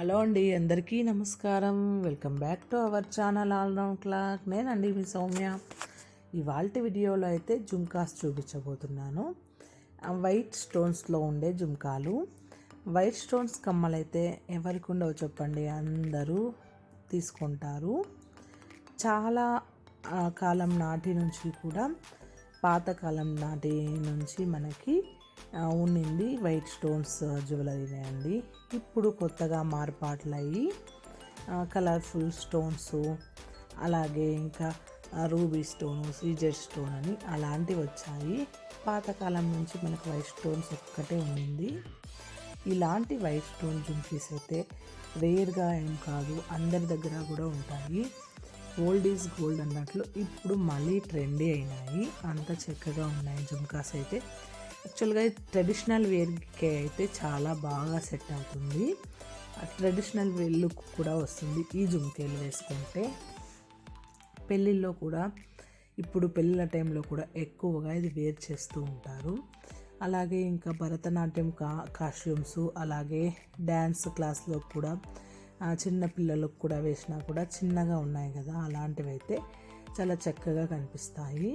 Hello అండి అందరికీ నమస్కారం. Welcome back to our channel all round clock. నేనండి మీ సౌమ్య. ఇవాళ వీడియోలో అయితే జుమ్కాస్ చూపించబోతున్నాను. వైట్ స్టోన్స్లో ఉండే జుమ్కాలు. వైట్ స్టోన్స్ కమ్మలైతే ఎవరికి ఉండవు చెప్పండి అందరూ తీసుకుంటారు. చాలా కాలం నాటి నుంచి కూడా పాతకాలం నాటి నుంచి మనకి ఉన్నింది. వైట్ స్టోన్స్ జ్యువెలరీనే అండి ఇప్పుడు కొత్తగా మార్పాట్లు అయ్యి కలర్ఫుల్ స్టోన్స్ అలాగే ఇంకా రూబీ స్టోను సీజర్ స్టోన్ అని అలాంటివి వచ్చాయి. పాతకాలం నుంచి మనకు వైట్ స్టోన్స్ ఒక్కటే ఉండింది ఇలాంటి వైట్ స్టోన్ జుంకీస్ అయితే రేర్గా ఏం కాదు అందరి దగ్గర కూడా ఉంటాయి. ఓల్డ్ ఈజ్ గోల్డ్ అన్నట్లు ఇప్పుడు మళ్ళీ ట్రెండీ అయినాయి. అంత చక్కగా ఉన్నాయి జుంకాస్ అయితే. యాక్చువల్గా ట్రెడిషనల్ వేర్కి అయితే చాలా బాగా సెట్ అవుతుంది. ట్రెడిషనల్ వేర్ లుక్ కూడా వస్తుంది. ఈ జుంకేలు వేసుకుంటే పెళ్ళిళ్ళలో కూడా ఇప్పుడు పెళ్ళిళ్ళ టైంలో కూడా ఎక్కువగా ఇది వేర్ చేస్తూ ఉంటారు. అలాగే ఇంకా భరతనాట్యం కా కాస్ట్యూమ్స్ అలాగే డ్యాన్స్ క్లాస్లో కూడా చిన్న పిల్లలకు కూడా వేసినా కూడా చిన్నగా ఉన్నాయి కదా అలాంటివి అయితే చాలా చక్కగా కనిపిస్తాయి.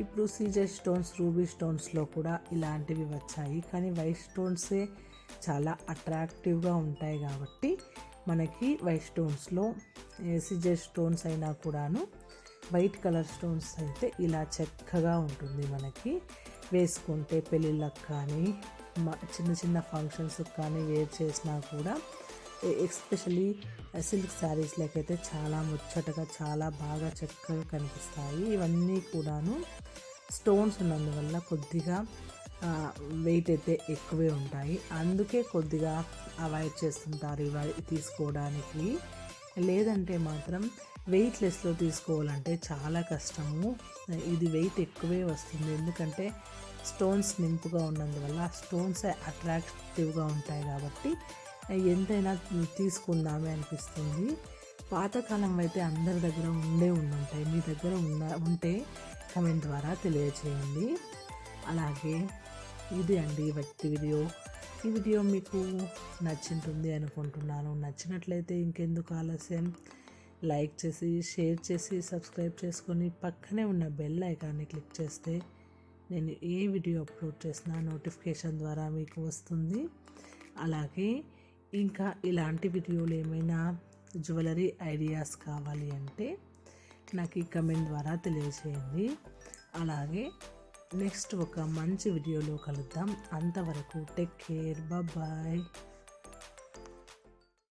ఇప్పుడు సీజర్ స్టోన్స్ రూబీ స్టోన్స్లో కూడా ఇలాంటివి వచ్చాయి. కానీ వైట్ స్టోన్సే చాలా అట్రాక్టివ్గా ఉంటాయి కాబట్టి మనకి వైట్ స్టోన్స్లో సీజర్ స్టోన్స్ అయినా కూడాను వైట్ కలర్ స్టోన్స్ అయితే ఇలా చక్కగా ఉంటుంది మనకి. వేసుకుంటే పెళ్ళిళ్ళకి కానీ మా చిన్న చిన్న ఫంక్షన్స్కి కానీ వేర్ చేసినా కూడా ఎస్పెషలీ సిల్క్ శారీస్లోకి అయితే చాలా ముచ్చటగా చాలా బాగా చక్కగా కనిపిస్తాయి. ఇవన్నీ కూడాను స్టోన్స్ ఉన్నందువల్ల కొద్దిగా వెయిట్ అయితే ఎక్కువే ఉంటాయి. అందుకే కొద్దిగా అవాయిడ్ చేస్తుంటారు ఇవి తీసుకోవడానికి. లేదంటే మాత్రం వెయిట్లెస్లో తీసుకోవాలంటే చాలా కష్టము. ఇది వెయిట్ ఎక్కువే వస్తుంది. ఎందుకంటే స్టోన్స్ నింపుగా ఉన్నందువల్ల స్టోన్స్ అట్రాక్టివ్గా ఉంటాయి కాబట్టి ఎంతైనా తీసుకుందామే అనిపిస్తుంది. పాతకాలం అయితే అందరి దగ్గర ఉండే ఉండుంటాయి. మీ దగ్గర ఉన్న ఉంటే కమెంట్ ద్వారా తెలియచేయండి. అలాగే ఇది అండి వ్యక్తి వీడియో. ఈ వీడియో మీకు నచ్చింటుంది అనుకుంటున్నాను. నచ్చినట్లయితే ఇంకెందుకు ఆలస్యం? లైక్ చేసి షేర్ చేసి సబ్స్క్రైబ్ చేసుకొని పక్కనే ఉన్న బెల్ ఐకాన్ని క్లిక్ చేస్తే నేను ఏ వీడియో అప్లోడ్ చేసినా నోటిఫికేషన్ ద్వారా మీకు వస్తుంది. అలాగే ఇంకా ఇలాంటి వీడియోలు ఏమైనా జ్యువెలరీ ఐడియాస్ కావాలి అంటే నాకు ఈ కమెంట్ ద్వారా తెలియజేయండి. అలాగే నెక్స్ట్ ఒక మంచి వీడియోలో కలుద్దాం. అంతవరకు టేక్ కేర్. బాయ్